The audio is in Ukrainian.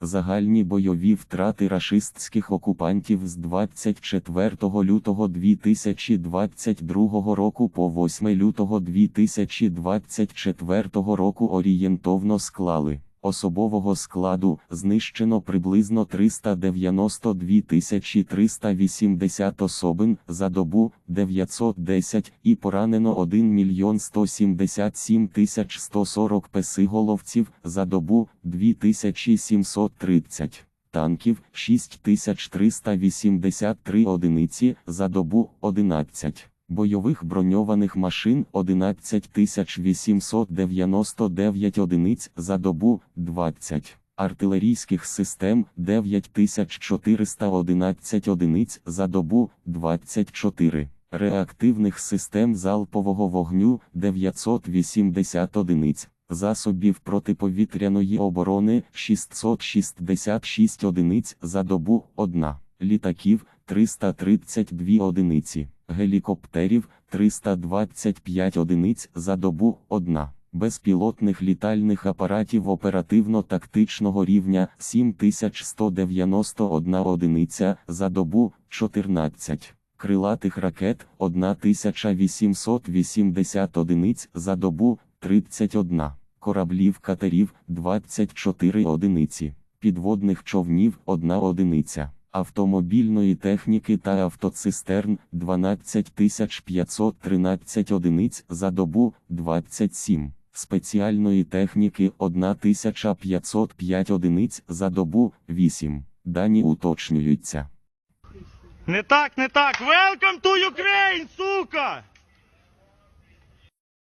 Загальні бойові втрати рашистських окупантів з 24 лютого 2022 року по 8 лютого 2024 року орієнтовно склали. Особового складу знищено приблизно 392 380 особин за добу 910 і поранено 1 мільйон 177 140 песиголовців за добу 2730 танків 6383 одиниці за добу 11. Бойових броньованих машин 11899 одиниць за добу 20, артилерійських систем 9411 одиниць за добу 24, реактивних систем залпового вогню 980 одиниць, засобів протиповітряної оборони 666 одиниць за добу 1, літаків 332 одиниці гелікоптерів 325 одиниць за добу 1, безпілотних літальних апаратів оперативно-тактичного рівня 7191 одиниця за добу 14, крилатих ракет 1880 одиниць за добу 31, кораблів катерів 24 одиниці, підводних човнів 1 одиниця автомобільної техніки та автоцистерн 12513 одиниць за добу 27, спеціальної техніки 1505 одиниць за добу 8. Дані уточнюються. Не так, не так. Welcome to Ukraine, сука!